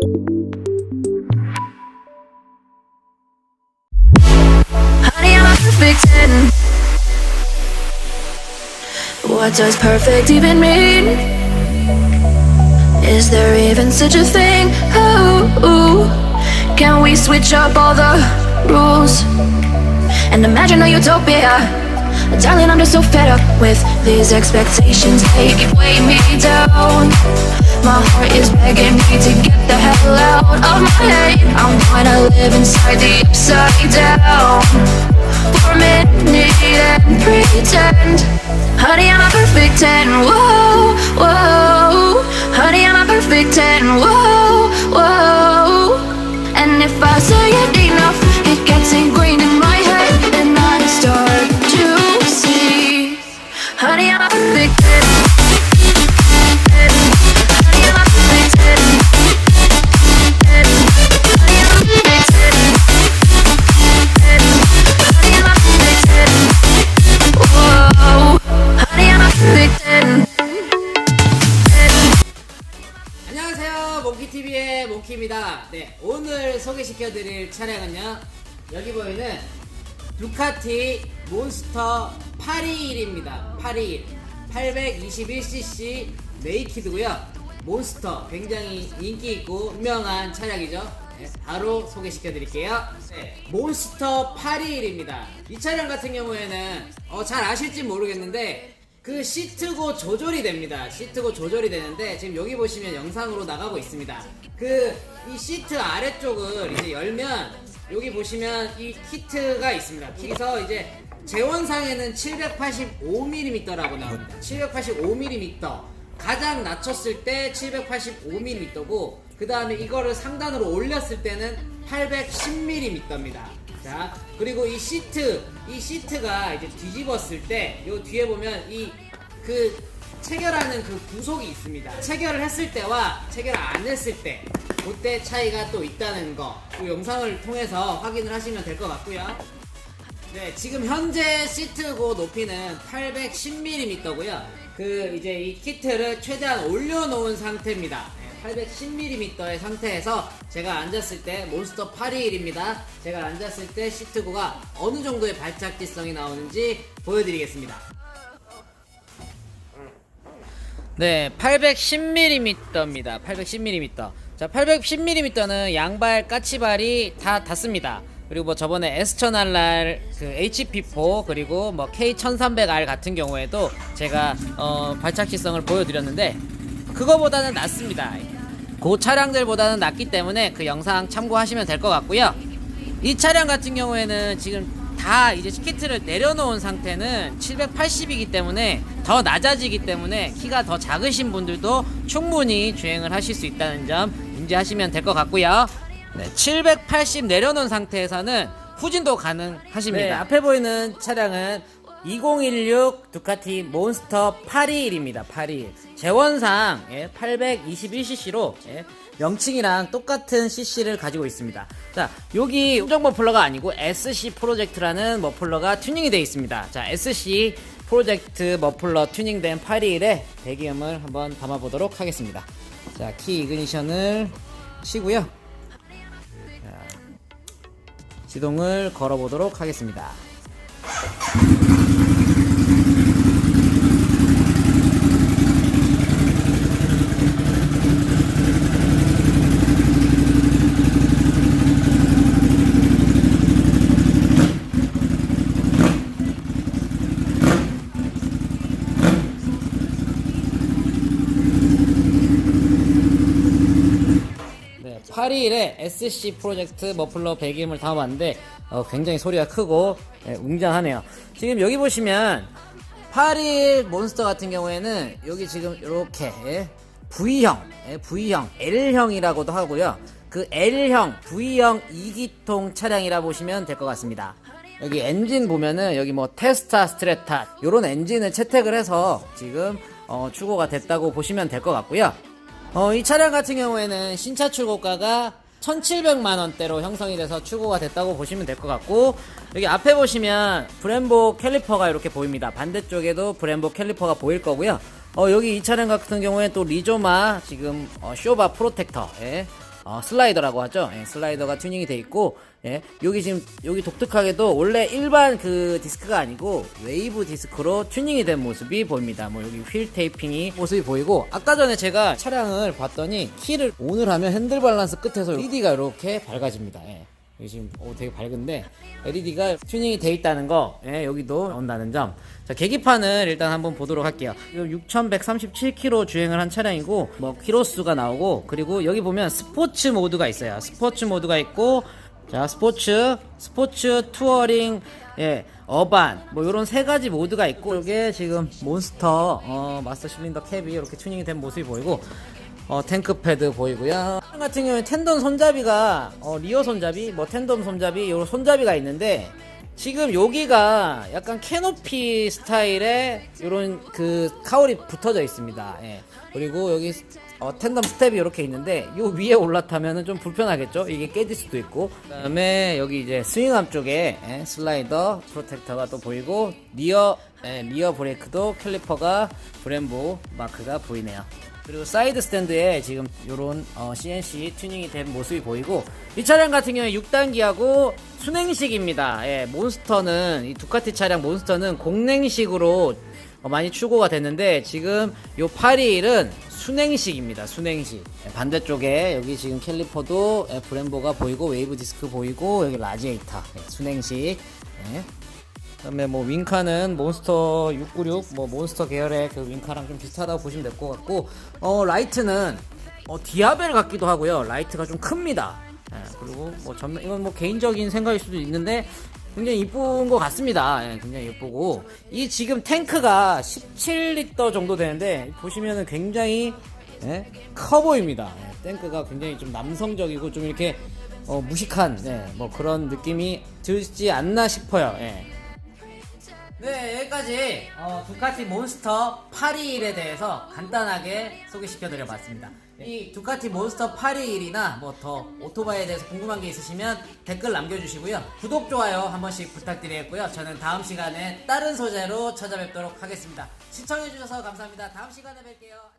Honey, I'm a perfect 10. What does perfect even mean? Is there even such a thing? Ooh, can we switch up all the rules and imagine a utopia? Darling, I'm just so fed up with these expectations. They keep weighing me down. My heart is begging me to out of my head. I'm gonna live inside the upside down for a minute and pretend. Honey, I'm a perfect 10. Whoa, whoa. 몽키입니다. 네 오늘 소개시켜드릴 차량은요 여기 보이는 두카티 몬스터 821입니다. 821 821cc 네이키드고요. 몬스터 굉장히 인기 있고 유명한 차량이죠. 네, 바로 소개시켜 드릴게요. 네, 몬스터 821입니다. 이 차량 같은 경우에는 어, 잘 아실지 모르겠는데 그 시트고 조절이 됩니다. 시트고 조절이 되는데 지금 여기 보시면 영상으로 나가고 있습니다. 그 이 시트 아래쪽을 이제 열면 여기 보시면 이 키트가 있습니다. 그래서 이제 재원상에는 785mm라고 나옵니다. 785mm 가장 낮췄을 때 785mm고 그 다음에 이거를 상단으로 올렸을 때는 810mm입니다. 자, 그리고 이 시트, 이 시트가 이제 뒤집었을 때, 요 뒤에 보면 이 그 체결하는 그 구속이 있습니다. 체결을 했을 때와 체결을 안 했을 때, 그때 차이가 또 있다는 거, 이 영상을 통해서 확인을 하시면 될 것 같고요. 네, 지금 현재 시트고 높이는 810mm고요. 그 이제 이 키트를 최대한 올려놓은 상태입니다. 810mm의 상태에서 제가 앉았을 때 몬스터 821입니다. 제가 앉았을 때 시트고가 어느 정도의 발작지성이 나오는지 보여드리겠습니다. 네, 810mm입니다. 810mm. 자, 810mm는 양발 까치발이 다 닿습니다. 그리고 뭐 저번에 S1000RR 그 HP4 그리고 뭐 K1300R 같은 경우에도 제가 어 발착 시성을 보여드렸는데 그거보다는 낫습니다. 그 차량들보다는 낫기 때문에 그 영상 참고하시면 될 것 같고요. 이 차량 같은 경우에는 지금 다 이제 키트를 내려놓은 상태는 780이기 때문에 더 낮아지기 때문에 키가 더 작으신 분들도 충분히 주행을 하실 수 있다는 점 인지하시면 될 것 같고요. 네, 780 내려놓은 상태에서는 후진도 가능하십니다. 네, 앞에 보이는 차량은 2016 두카티 몬스터 821입니다. 821. 재원상 예, 821cc로 예, 명칭이랑 똑같은 cc를 가지고 있습니다. 자, 여기 우정 머플러가 아니고 SC 프로젝트라는 머플러가 튜닝이 되어 있습니다. 자, SC 프로젝트 머플러 튜닝된 821의 배기음을 한번 담아보도록 하겠습니다. 자, 키 이그니션을 치고요. 자, 시동을 걸어보도록 하겠습니다. 네, 821에 SC 프로젝트 머플러 배기음을 담아봤는데 어, 굉장히 소리가 크고 예, 웅장하네요. 지금 여기 보시면 821 몬스터 같은 경우에는 여기 지금 이렇게 예, V형, 예, V형, L형이라고도 하고요. 그 L형, V형 2기통 차량이라 보시면 될 것 같습니다. 여기 엔진 보면은 여기 뭐 테스타 스트레타 요런 엔진을 채택을 해서 지금 어, 출고가 됐다고 보시면 될 것 같고요. 어, 이 차량 같은 경우에는 신차 출고가가 1,700만 원대로 형성이 돼서 출고가 됐다고 보시면 될 것 같고 여기 앞에 보시면 브렘보 캘리퍼가 이렇게 보입니다. 반대쪽에도 브렘보 캘리퍼가 보일 거고요. 어, 여기 이 차량 같은 경우에 또 리조마 지금 어, 쇼바 프로텍터 예. 어, 슬라이더라고 하죠. 예, 슬라이더가 튜닝이 돼 있고, 예, 여기 지금 여기 독특하게도 원래 일반 그 디스크가 아니고 웨이브 디스크로 튜닝이 된 모습이 보입니다. 뭐 여기 휠 테이핑이 모습이 보이고, 아까 전에 제가 차량을 봤더니 키를 온을 하면 핸들 밸런스 끝에서 LED가 이렇게 밝아집니다. 예. 여기 지금 오, 되게 밝은데 LED가 튜닝이 돼 있다는 거 예, 여기도 나온다는 점. 자 계기판을 일단 한번 보도록 할게요. 6,137km 주행을 한 차량이고 뭐 키로수가 나오고 그리고 여기 보면 스포츠 모드가 있어요. 스포츠 모드가 있고 자 스포츠 스포츠 투어링 예 어반 뭐 이런 세 가지 모드가 있고 이게 지금 몬스터 어, 마스터 실린더 캡이 이렇게 튜닝이 된 모습이 보이고 어, 탱크 패드 보이고요. 같은 경우에 텐덤 손잡이가 어, 리어 손잡이, 뭐 텐덤 손잡이, 요 손잡이가 있는데 지금 여기가 약간 캐노피 스타일의 요런 그 카울이 붙어져 있습니다. 예. 그리고 여기 어, 텐덤 스텝이 이렇게 있는데 요 위에 올라타면은 좀 불편하겠죠? 이게 깨질 수도 있고 그다음에 여기 이제 스윙암 쪽에 예, 슬라이더 프로텍터가 또 보이고 리어 예, 리어 브레이크도 캘리퍼가 브em보 마크가 보이네요. 그리고 사이드 스탠드에 지금 요런 어, CNC 튜닝이 된 모습이 보이고 이 차량 같은 경우에 6단기하고 순행식입니다. 예, 몬스터는 이 두카티 차량 몬스터는 공냉식으로 어, 많이 출고가 됐는데 지금 요 821은 순행식입니다. 순행식. 예, 반대쪽에 여기 지금 캘리퍼도 예, 브em보가 보이고 웨이브 디스크 보이고 여기 라지에이터 예, 순행식. 예. 그다음에 뭐 윙카는 몬스터 696, 뭐 몬스터 계열의 그 윙카랑 좀 비슷하다고 보시면 될 것 같고, 어 라이트는 어 디아벨 같기도 하고요. 라이트가 좀 큽니다. 예, 그리고 뭐 전면 이건 뭐 개인적인 생각일 수도 있는데 굉장히 이쁜 것 같습니다. 예, 굉장히 예쁘고 이 지금 탱크가 17리터 정도 되는데 보시면은 굉장히 예, 커 보입니다. 예, 탱크가 굉장히 좀 남성적이고 좀 이렇게 어, 무식한 예, 뭐 그런 느낌이 들지 않나 싶어요. 예. 네, 여기까지 어, 두카티 몬스터 821에 대해서 간단하게 소개시켜 드려 봤습니다. 이 두카티 몬스터 821이나 뭐 더 오토바이에 대해서 궁금한 게 있으시면 댓글 남겨주시고요. 구독, 좋아요 한 번씩 부탁드리겠고요. 저는 다음 시간에 다른 소재로 찾아뵙도록 하겠습니다. 시청해주셔서 감사합니다. 다음 시간에 뵐게요.